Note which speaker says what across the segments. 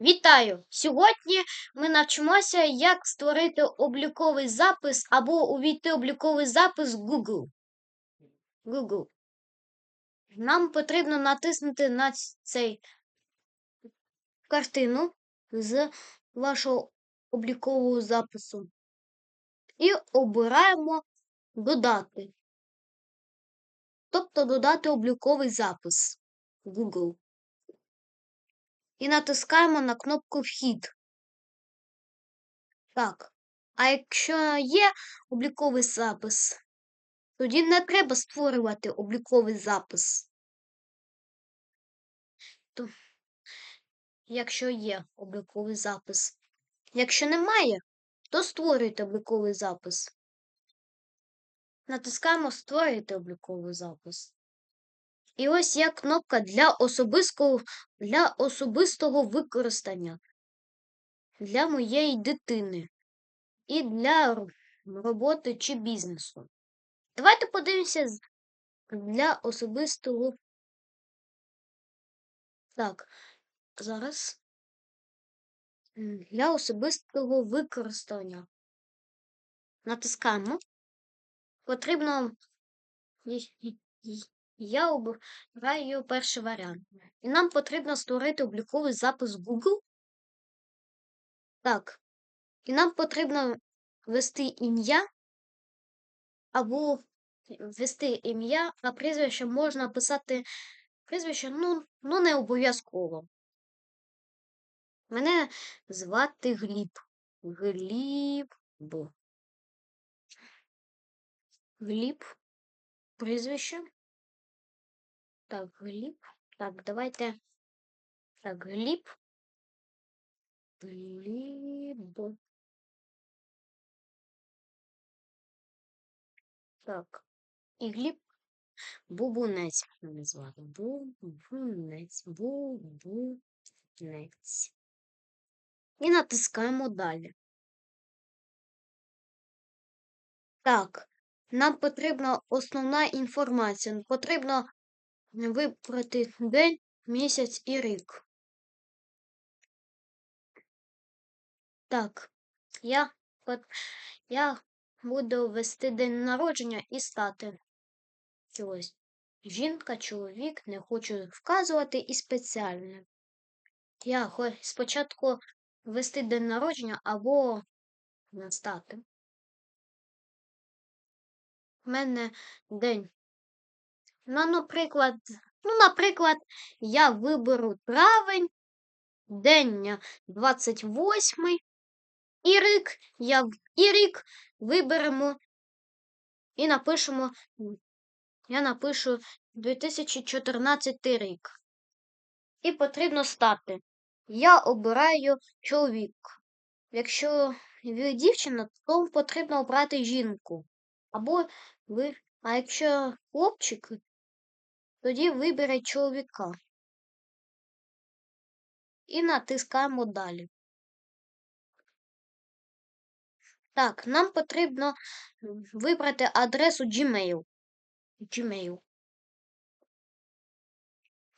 Speaker 1: Вітаю! Сьогодні ми навчимося, як створити обліковий запис або увійти обліковий запис Google. Google. Нам потрібно натиснути на цей картину з вашого облікового запису і обираємо додати. Тобто додати обліковий запис Google і натискаємо на кнопку Вхід. Так. А якщо є обліковий запис, тоді не треба створювати обліковий запис. То, якщо є обліковий запис. Якщо немає, то створюйте обліковий запис. Натискаємо Створюйте обліковий запис. І ось є кнопка для особистого для особистого використання для моєї дитини і для роботи чи бізнесу. Давайте подивимося для особистого. Так, зараз для особистого використання. Натискаємо. Потрібно я обираю перший варіант. І нам потрібно створити обліковий запис Google. Так. І нам потрібно ввести ім'я або ввести ім'я, а прізвище можна писати прізвище, ну, ну не обов'язково. Мене звати Гліб. Гліб. Гліб. Прізвище. Так, гліб. Так, давайте. Так, гліб. Гліб. Так. І гліб. Бубунець мене звати. Бубунець. Бубунець. І натискаємо далі. Так, нам потрібна основна інформація. Потрібно вибрати день, місяць і рік. Так, я я буду ввести день народження і стати. Ось. Жінка, чоловік, не хочу вказувати і спеціальне. Я спочатку ввести день народження або стати. У мене день Ну, наприклад, ну, наприклад, я виберу травень, день 28 і рік я і рік виберемо і напишемо, я напишу 2014 рік. І потрібно стати. Я обираю чоловік. Якщо ви дівчина, то потрібно обрати жінку. Або ви, а якщо хлопчик, тоді виберіть чоловіка. І натискаємо далі. Так, нам потрібно вибрати адресу Gmail. Gmail.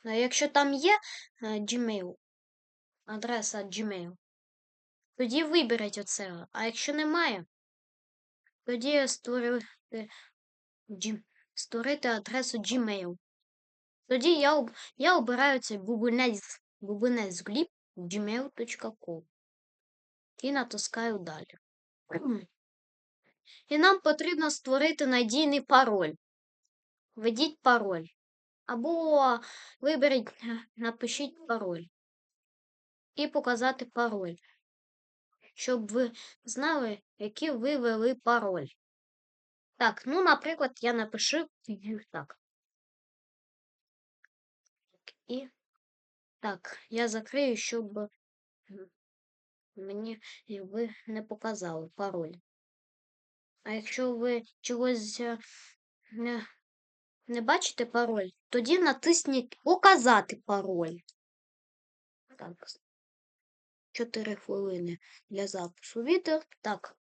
Speaker 1: Якщо там є е, Gmail, адреса Gmail, тоді виберіть оце. А якщо немає, тоді створити, створити адресу Gmail. Тоді я я обираю цей бубенець бубенець гліб gmail.com і натискаю далі. І нам потрібно створити надійний пароль. Введіть пароль. Або виберіть, напишіть пароль. І показати пароль. Щоб ви знали, який ви ввели пароль. Так, ну, наприклад, я напишу так. І так, я закрию, щоб мені ви не показали пароль. А якщо ви чогось не не бачите пароль, тоді натисніть Указати пароль. Так, 4 хвилини для запису відео. Так.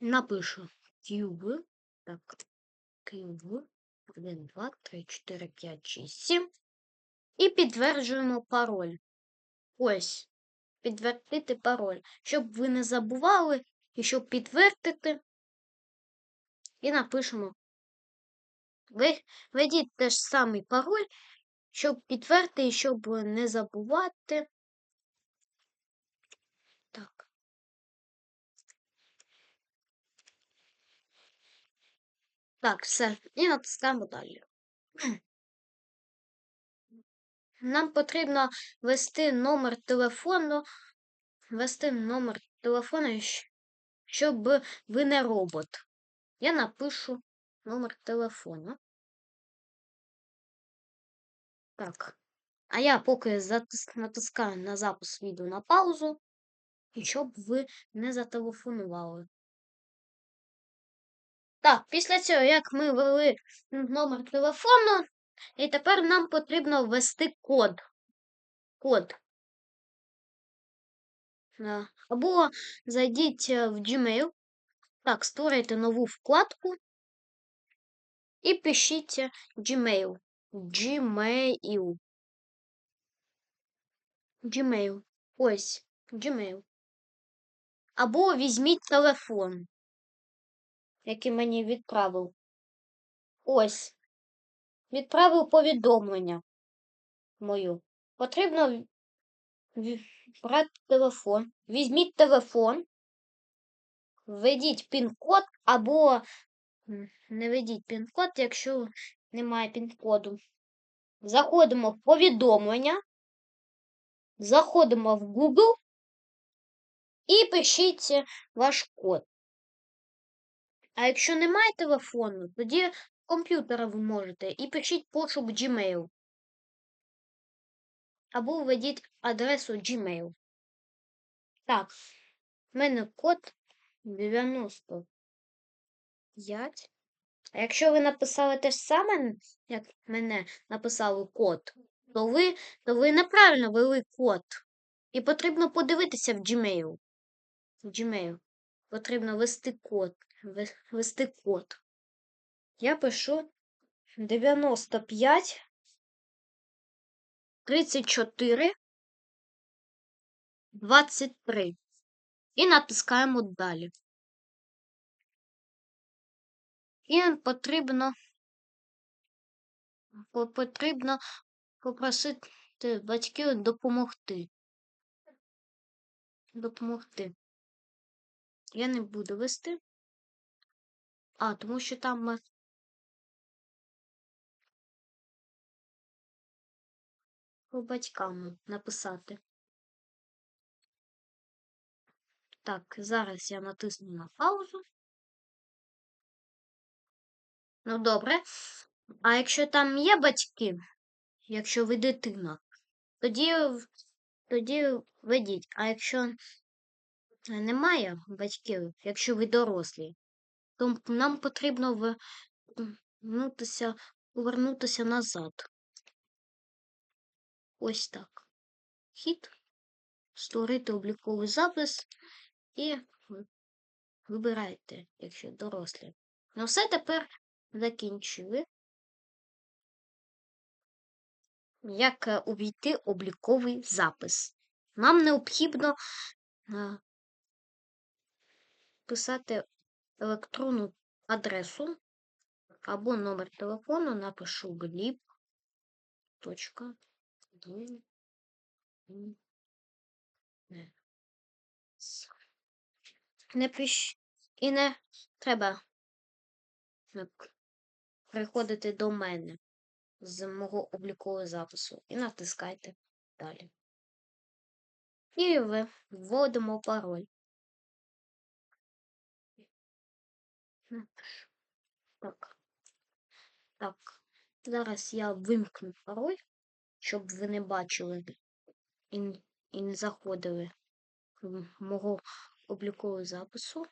Speaker 1: Напишу Cube. Так, Cube. 1, 2, 3, 4, 5, 6, 7. І підтверджуємо пароль. Ось. Підтвердити пароль. Щоб ви не забували, і щоб підтвердити, і напишемо. Введіть теж самий пароль, щоб підтвердити і щоб не забувати. Так. Так, все. І натискаємо далі. Нам потрібно ввести номер телефону, ввести номер телефону, щоб ви не робот. Я напишу номер телефону. Так. А я поки натискаю на запис відео на паузу, щоб ви не зателефонували. Так, після цього, як ми ввели номер телефону, і тепер нам потрібно ввести код. Код. Або зайдіть е, в Gmail. Так, створюйте нову вкладку і пишіть Gmail. Gmail. Gmail. Ось, Gmail. Або візьміть телефон, який мені відправив. Ось. Відправив повідомлення мою. Потрібно брати телефон. Візьміть телефон, введіть пін-код або не введіть пін-код, якщо немає пін-коду. Заходимо в повідомлення, заходимо в Google і пишіть ваш код. А якщо немає телефону, тоді комп'ютера ви можете і пишіть пошук Gmail. Або введіть адресу Gmail. Так, в мене код 95. А якщо ви написали те ж саме, як мене написали код, то ви то ви неправильно ввели код. І потрібно подивитися в Gmail. В Gmail. Потрібно ввести код. Ввести код. Я пишу 95 34 23 і натискаємо далі. І потрібно потрібно попросити батьків допомогти. Допомогти. Я не буду вести. А, тому що там по батькам написати. Так, зараз я натисну на паузу. Ну, добре. А якщо там є батьки, якщо ви дитина, тоді тоді ведіть. А якщо немає батьків, якщо ви дорослі, то нам потрібно вернутися, повернутися назад. Ось так. Хід, створити обліковий запис і вибирайте, якщо дорослі. Ну, все тепер закінчили. Як е, увійти обліковий запис? Нам необхідно е, писати електронну адресу або номер телефону, напишу гліб. Точка. І не треба приходити до мене з мого облікового запису і натискайте далі. І вводимо пароль. Так. Так. Зараз я вимкну пароль, щоб ви не бачили і, і не заходили в мого облікового запису.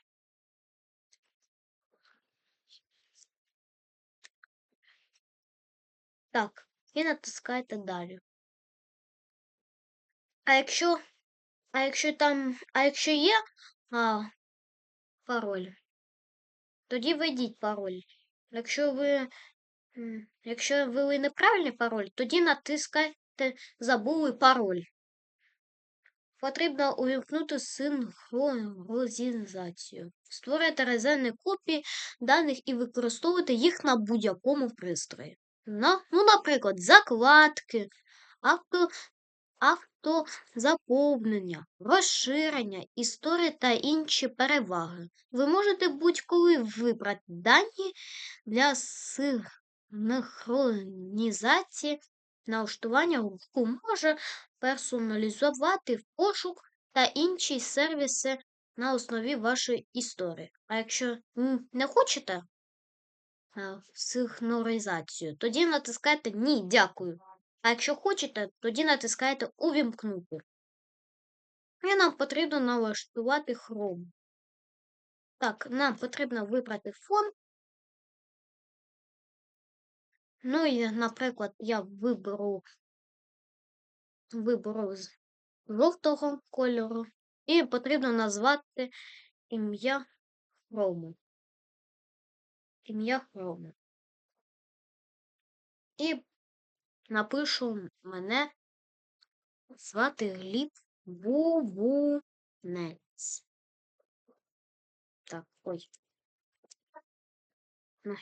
Speaker 1: Так, і натискаєте далі. А якщо а якщо там, а якщо є а, пароль, тоді введіть пароль. Якщо ви якщо ввели неправильний пароль, тоді натискайте забули пароль. потрібно увімкнути синхронізацію. Створити резервні копії даних і використовувати їх на будь-якому пристрої. Ну, наприклад, закладки, автозаповнення, розширення, історії та інші переваги. Ви можете будь-коли вибрати дані для синхронізації налаштування руху може персоналізувати пошук та інші сервіси на основі вашої історії. А якщо не хочете синхронізацію, тоді натискайте Ні, дякую. А якщо хочете, тоді натискайте Увімкнути. І нам потрібно налаштувати Chrome. Так, нам потрібно вибрати фон. Ну і, наприклад, я виберу виберу з жовтого кольору і потрібно назвати ім'я Chrome. Ім'я Chrome. І напишу мене звати Гліб Бубунець. Так, ой. На.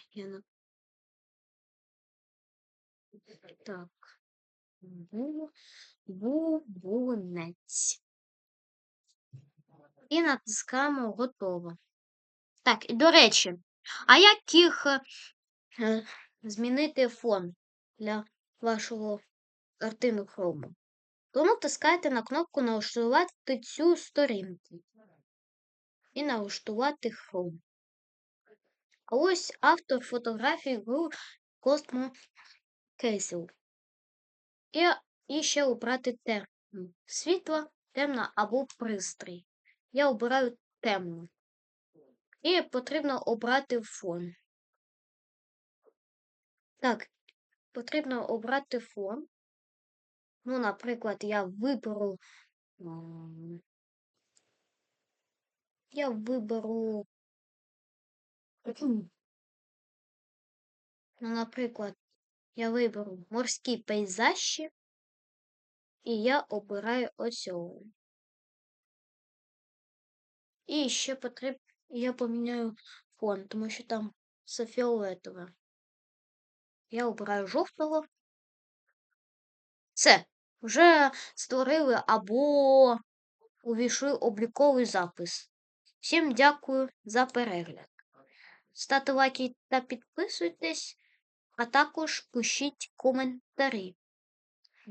Speaker 1: Так. Бу... Бубунець. І натискаємо готово. Так, і до речі, а як їх е, змінити фон для вашого картину хрому? То натискайте на кнопку налаштувати цю сторінку і налаштувати хром. А ось автор фотографії гру Cosmo Castle. І, і ще обрати термін. Світло, темна або пристрій. Я обираю темну. І потрібно обрати фон. Так, потрібно обрати фон. Ну, наприклад, я виберу. Я виберу. Ну, наприклад, я виберу морські пейзажі, і я обираю оцього. І ще потрібно, я поміняю фон, тому що там все фіолетове. Я обираю жовтого. Все, вже створили або увійшли обліковий запис. Всім дякую за перегляд. Ставте лайки та підписуйтесь, а також пишіть коментарі.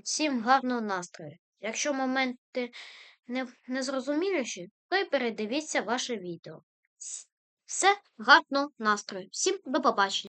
Speaker 1: Всім гарного настрою. Якщо моменти не, незрозуміліші, то й передивіться ваше відео. Все, гарного настрою. Всім до побачення!